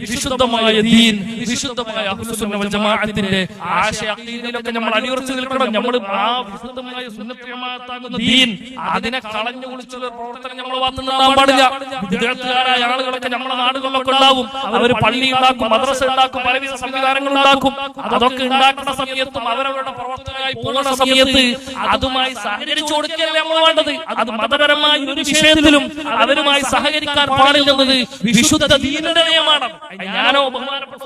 വിശുദ്ധമായ ദീൻ വിശുദ്ധമായ ജമാഅത്തിന്റെ ആശയ അഖീദയിലൊക്കെ നമ്മൾ അടിയുറച്ചു നിൽക്കണം. നമ്മൾ ആ വിശുദ്ധമായ സുന്നത്ത് ദീൻ അതിനെ കളഞ്ഞു കുളിച്ചുള്ള പ്രവർത്തനം നമ്മൾ ഭാഗത്തുനിന്നാൻ പാടില്ല. വിദ്യാർത്ഥികാരായ ആളുകളൊക്കെ നമ്മുടെ നാടുകളിലൊക്കെ ഉണ്ടാവും. അവർ പള്ളി ഉണ്ടാക്കും മദ്രസ ഉണ്ടാക്കും പലവിധ സംവിധാനങ്ങൾ ഉണ്ടാക്കും. അതൊക്കെ ഉണ്ടാക്കുന്ന സമയത്തും അവരവരുടെ പ്രവർത്തനമായി പോകുന്ന സമയത്ത് അതുമായി സഹകരിച്ചു കൊടുക്കുകയല്ലേ നമ്മൾ വേണ്ടത്? അത് മതപരമായ ഒരു വിഷയത്തിലും അവരുമായി സഹകരിക്കാൻ പാടില്ലെന്നത് വിശുദ്ധ ദീനതയമാണ് ഞാനോ ബഹുമാനപ്പെട്ട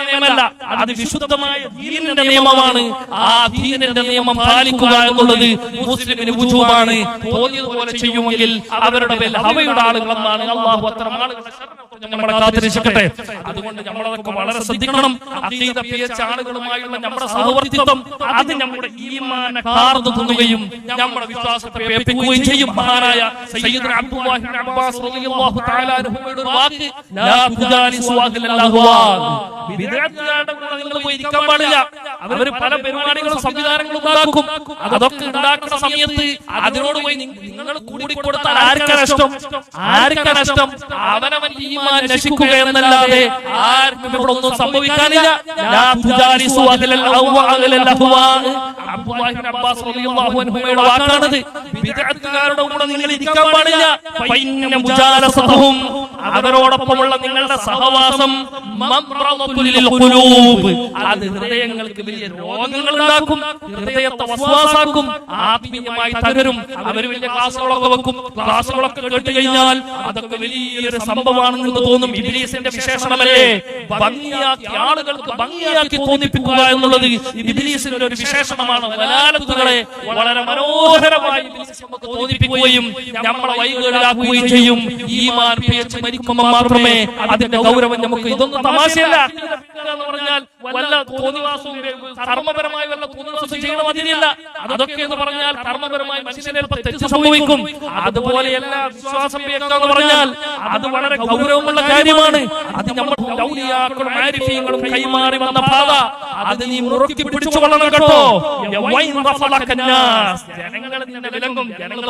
നിയമമല്ല അത് വിശുദ്ധമായ ദീനിന്റെ നിയമമാണ്. ആ ദീനിന്റെ നിയമം പാലിക്കുക എന്നുള്ളത് മുസ്ലിമിന് വുജൂബാണ്. തോന്നിയതുപോലെ ചെയ്യുമെങ്കിൽ അവരുടെ മേൽ ഹവയുടെ ആളുകളെന്നാണ്. അള്ളാഹു അത്തരം ആളുകളെ നമ്മളെ കാത്തിരിച്ചിട്ടെ അതുകൊണ്ട് നമ്മളതൊക്കെ വളരെ ശ്രദ്ധിക്കണം. അതീത പിയച്ച ആളുകളുമായുള്ള നമ്മുടെ സഹവർത്തിത്വം അത് നമ്മുടെ ഈമാന കാർന്നു തിന്നുകയും നമ്മുടെ വിശ്വാസത്തെ പേപ്പിക്കുകയും ചെയ്യും. മഹാനായ സയ്യിദ് അബ്ദുല്ലാഹി അബ്ബാസ് റളിയല്ലാഹു തആല അൻഹുയുടെ വാക്ക് ലാ തുജാലിസു അഹ്ലൽ വാ വിദഗ്ധരുടെ കൂടെ നിങ്ങൾ പോയി ഇരിക്കാൻ പാടില്ല. അവർ പല പരിപാടികളും സംവിധാനങ്ങളും ഉണ്ടാക്കും. അതൊക്കെ ഉണ്ടാക്കുന്ന സമയത്ത് അതിനോട് പോയി നിങ്ങൾ കൂടി കൊടുത്താൽ ആർക്കാ നഷ്ടം? ആർക്കാ നഷ്ടം? അവനവൻ ഈമാൻ നശിക്കുക എന്നല്ലാതെ ആർക്കും ഇവിടെ ഒന്നും സംഭവിക്കാനില്ല. അബ്ബാസ് റളിയല്ലാഹു അൻഹുയുടെ വാക്കാണത്. വിദഗ്ധരുടെ കൂടെ നിങ്ങൾ ഇരിക്കാൻ പാടില്ല. ഫൈന്ന മുജാലസതഹും. അവരോടൊപ്പമുള്ള നിങ്ങളുടെ സഹവാസം അത് ഹൃദയങ്ങൾക്ക് വലിയ രോഗങ്ങൾ ഉണ്ടാക്കും ഹൃദയത്തെ വസ്വാസാക്കും ആത്മീയമായി തകരും. അവർ വലിയ ക്ലാസ്സുകളൊക്കെ വെക്കും. ക്ലാസ്സുകളൊക്കെ കേട്ട് കഴിഞ്ഞാൽ അതൊക്കെ വലിയൊരു സംഭവമാണെന്ന് തോന്നും. ഇബിലീസിന്റെ വിശേഷണമല്ലേ? ഭംഗിയാക്കി ആളുകൾക്ക് ഭംഗിയാക്കി തോന്നിപ്പിക്കുക എന്നുള്ളത് ഇബിലീസിന്റെ ഒരു വിശേഷണമാണ്. വലാലത്തുകളെ വളരെ മനോഹരമായി നമുക്ക് തോന്നിപ്പിക്കുകയും നമ്മളെ വൈകുകയും ചെയ്യും. ഈമാൻ പേച്ച് മരിക്കുമ്പോൾ മാത്രമേ അതിന്റെ ഗൗരവം നമുക്ക് ഇതൊന്നും തമാശയല്ല. എന്ന് പറഞ്ഞാൽ വല്ല തോന്നിവാസവും കർമ്മപരമായി വല്ല തോന്നിവാസം ചെയ്യണം അതിനില്ല അതൊക്കെ എന്ന് പറഞ്ഞാൽ കർമ്മപരമായി മനുഷ്യനെ തെറ്റ് സംഭവിക്കും. അതുപോലെയല്ല വിശ്വാസം എന്ന് പറഞ്ഞാൽ അത് വളരെ ഗൗരവമുള്ള കാര്യമാണ്. അത് നമ്മൾ കൈമാറി വന്ന പാത. അത് നീ മുറുക്കി പിടിച്ചു കൊള്ളണം കേട്ടോ. ജനങ്ങൾ നിന്നെ വിലങ്ങും ജനങ്ങൾ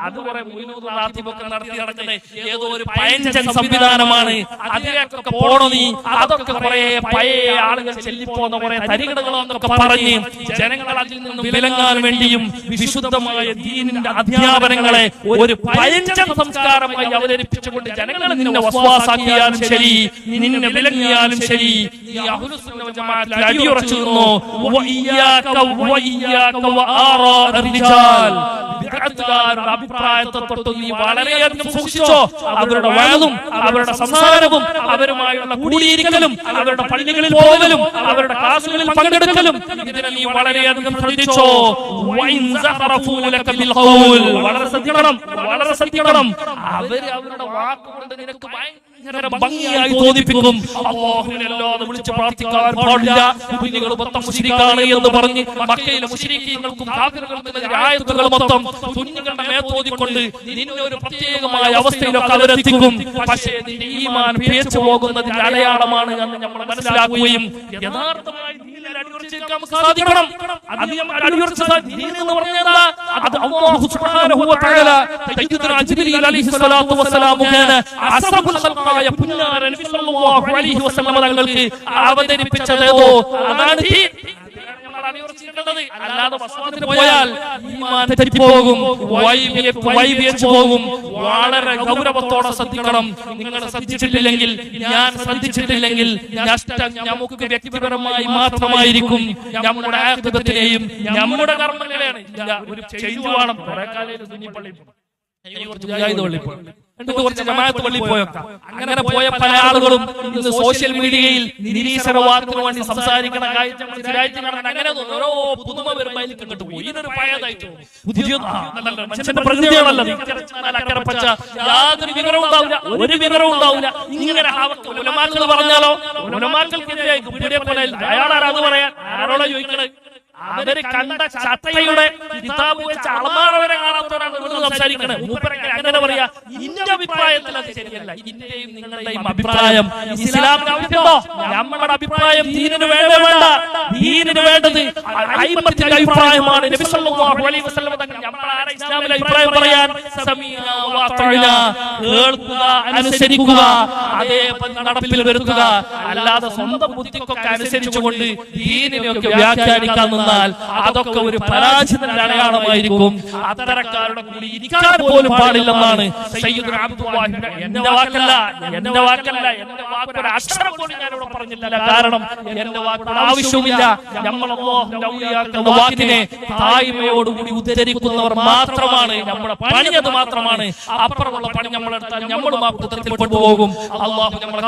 അത് കുറെ നടത്തി നടക്കുന്ന. ഏതോ ഒരു പയഞ്ചൻ സംവിധാനമാണ്. അതിലേക്കൊക്കെ പോണോ നീ? അതൊക്കെ കുറെ പഴയ ആളുകൾ ചെല്ലിപ്പോന്ന കുറെ തരികടകളെന്നൊക്കെ പറഞ്ഞ് ജനങ്ങൾ അതിൽ നിന്ന് വിലങ്ങാൻ വേണ്ടിയും വിശുദ്ധമായ ദീനിന്റെ അധ്യാപനങ്ങളെ ഒരു പയഞ്ചൻ സംസ്കാരമായി അവതരിപ്പിച്ചുകൊണ്ട് ജനങ്ങൾ നിന്നെ വസ്വാസാക്കിയാലും ശരി നിന്നെ വിലങ്ങിയാലും ശരി. നീ അഹ്ലുസുന്ന വൽ ജീവിതത്തിൽ അടിയുറച്ചു നിന്നു അഭിപ്രായത്തെ തൊട്ട് നീ വളരെയധികം സൂക്ഷിച്ചോ. അവരുടെ വയലും അവരുടെ സംസാരവും അവരുമായുള്ള കൂടിയിരിക്കലും അവരുടെ പള്ളികളിൽ പോകലും അവരുടെ ക്ലാസ്സുകളിൽ പങ്കെടുക്കലും ഇതിനെ നീ വളരെയധികം ശ്രദ്ധിച്ചോ. വളരെ ശ്രദ്ധിക്കണം വളരെ ശ്രദ്ധിക്കണം. അവർ അവരുടെ വാക്കുകൊണ്ട് നിനക്ക് ഭയങ്കര ഭംഗിയായി തോന്നിപ്പിക്കും. അല്ലാഹുവിനല്ലാതെ വിളിച്ച് പ്രാർത്ഥിക്കാൻ പാടില്ല. കുഞ്ഞുങ്ങൾ മൊത്തം മുശ്രിക്കാണ് എന്ന് പറഞ്ഞ് മക്കയിലെ എതിരെ ആയത്തുകൾ മൊത്തം കുഞ്ഞുങ്ങളുടെ മേത്തോതിക്കൊണ്ട് നിന്നെ ഒരു പ്രത്യേകമായ അവസ്ഥയിലൊക്കെ അവരെത്തിക്കും പക്ഷേ നിന്റെ ഈമാൻ പേച്ചു പോകുന്നതിന്റെ അടയാളമാണ് എന്ന് നമ്മൾ മനസ്സിലാക്കുകയും യഥാർത്ഥമായി അടിയുറച്ച് നിൽക്കാൻ നമുക്ക് സാധിക്കണം. അത് നമ്മൾ അടിയുറച്ച് സാ- ദീൻ എന്ന് പറഞ്ഞാൽ എന്താ? അത് അല്ലാഹു സുബ്ഹാനഹു വ തആല സയ്യിദുനാ ജിബ്രീൽ അലൈഹി സ്വലാത്തു വസ്സലാം മുഖേന അസ്റഫുൽ ഖൽഖായ പുന്നാര നബി സല്ലല്ലാഹു അലൈഹി വസല്ലം തങ്ങൾക്ക് അവതരിപ്പിച്ചതേതോ അതാണ് ദീൻ. അടിയുറച്ചിരിക്കേണ്ടത്. അല്ലാതെ വസ്വാദത്തിന് പോയാൽ തെറ്റിപ്പോകും പോകും വളരെ ഗൗരവത്തോടെ ശ്രദ്ധിക്കണം. നിങ്ങൾ ശ്രദ്ധിച്ചിട്ടില്ലെങ്കിൽ ഞാൻ ശ്രദ്ധിച്ചിട്ടില്ലെങ്കിൽ നഷ്ടം നമുക്ക് വ്യക്തിപരമായി മാത്രമായിരിക്കും. നമ്മുടെ ആത്മത്തിനെയും നമ്മുടെ കർമ്മങ്ങളെയാണ് ഒരു ചെയ്തു വേണം. കുറെ കാലം അങ്ങനെ പോയ പല ആളുകളും ഇന്ന് സോഷ്യൽ മീഡിയയിൽ നിരീശ്വരവാദത്തിന് വേണ്ടി സംസാരിക്കണ അങ്ങനെ. ഓരോ പുതുമ വരുമ്പോൾ പോയി ഇതൊരു പഴയതായിട്ട് മനുഷ്യന്റെ പ്രകൃതിയാണല്ലോ ഇക്കരെ ചെന്നാൽ അക്കരെ പച്ച യാതൊരു വിവരവും ഉണ്ടാവില്ല. ഒരു വിവരവും ഉണ്ടാവില്ല. ഇങ്ങനെ ഉലമാക്കൾ പറഞ്ഞാലോ? ഉലമാക്കൾക്കെതിരെ അയാളാരാ അത് പറയാൻ? ആരോടാ ചോദിക്കണേ അവർ കണ്ട ചട്ടയുടെ കിതാബ് വെച്ച് അളമാറ വരെ കാണാത്തവരാണ് ഇവിടെ സംസാരിക്കണത് മൂപ്പരൊക്കെ അങ്ങനെ പറയാ. ഇന്റെ അഭിപ്രായത്തിൽ അത് ശരിയല്ല. ഇന്റെയും നിങ്ങളുടെയും അഭിപ്രായം ഇസ്ലാം നമ്മുടെ അഭിപ്രായം ദീനിന് വേണ്ട. വേണ്ട. ദീനിന് വേണ്ടത് അയിമത്തിന്റെ അഭിപ്രായമാണ്. നബി സല്ലല്ലാഹു അലൈഹി വസല്ലം തങ്ങൾ ഇസ്ലാമിലെ അഭിപ്രായം പറയാൻ സമീഅ വഅതഅന കേൾക്കുക അനുസരിക്കുക. അതേപോലെ നടപ്പിൽ വരുത്തുക. അല്ലാതെ സ്വന്തം ബുദ്ധിക്കൊക്കെ അനുസരിച്ചുകൊണ്ട് ദീനിനെയൊക്കെ വ്യാഖ്യാനിക്കാൻ നിന്നാൽ അതൊക്കെ ഒരു പരാജിതന്റെ അടയാളമായിരിക്കും. അത്തരക്കാരുടെ കൂടി ഇരിക്കാൻ പോലും പാടില്ലെന്നാണ് എന്റെ വാക്കല്ല എന്റെ വാക്കല്ല എന്റെ വാക്കൊരു അക്ഷരം പോലും ഞാനിവിടെ പറഞ്ഞില്ല കാരണം എന്റെ വാക്കുകൾ ആവശ്യമില്ല. ഔലിയാക്കളുടെ വാക്കിനെ തായ്മയോടുകൂടി ഉദ്ധരിക്കുന്നവർ മാത്രമാണ്. നമ്മുടെ പണിയത് മാത്രമാണ്. അപ്പുറമുള്ള പണി നമ്മളെടുത്താൽ നമ്മളും ആ കുത്തത്തിൽ പെട്ടുപോകും. അള്ളാഹു നമ്മളെ